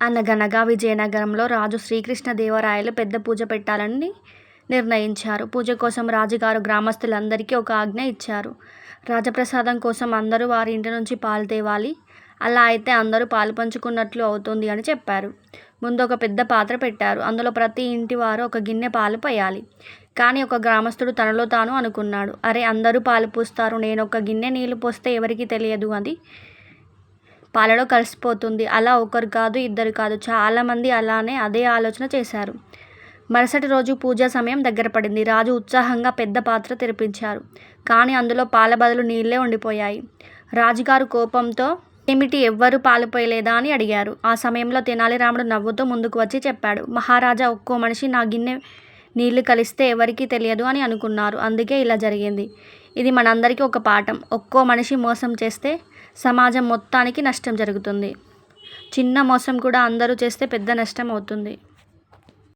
అనగనగా విజయనగరంలో రాజు శ్రీకృష్ణదేవరాయలు పెద్ద పూజ పెట్టాలని నిర్ణయించారు. పూజ కోసం రాజుగారు గ్రామస్తులందరికీ ఒక ఆజ్ఞ ఇచ్చారు. రాజప్రసాదం కోసం అందరూ వారి ఇంటి నుంచి పాలు తేవాలి. అలా అయితే అందరూ పాలు పంచుకున్నట్లు అవుతుంది అని చెప్పారు. ముందు ఒక పెద్ద పాత్ర పెట్టారు. అందులో ప్రతి ఇంటి వారు ఒక గిన్నె పాలు పోయాలి కానీ ఒక గ్రామస్తుడు తనలో తాను అనుకున్నాడు. అరే అందరూ పాలు పోస్తారు. నేను ఒక గిన్నె నీళ్ళు పోస్తే ఎవరికి తెలియదు. అది పాలలో కలిసిపోతుంది. అలా ఒకరు కాదు, ఇద్దరు కాదు చాలామంది అలానే అదే ఆలోచన చేశారు. మరుసటి రోజు పూజా సమయం దగ్గర పడింది రాజు ఉత్సాహంగా పెద్ద పాత్ర తెరిపించారు. కానీ అందులో పాల బదులు నీళ్ళే ఉండిపోయాయి. రాజుగారు కోపంతో ఏమిటి ఎవ్వరూ పాలుపోయలేదా అని అడిగారు. ఆ సమయంలో తెనాలి రాముడు నవ్వుతూ ముందుకు వచ్చి చెప్పాడు. మహారాజా! ఒక్కో మనిషి నా గిన్నె నీళ్ళు కలిస్తే ఎవరికీ తెలియదు అని అనుకున్నారు. అందుకే ఇలా జరిగింది. ఇది మనందరికీ ఒక పాఠం. ఒక్కో మనిషి మోసం చేస్తే సమాజం మొత్తానికి నష్టం జరుగుతుంది. చిన్న మోసం కూడా అందరూ చేస్తే పెద్ద నష్టం అవుతుంది.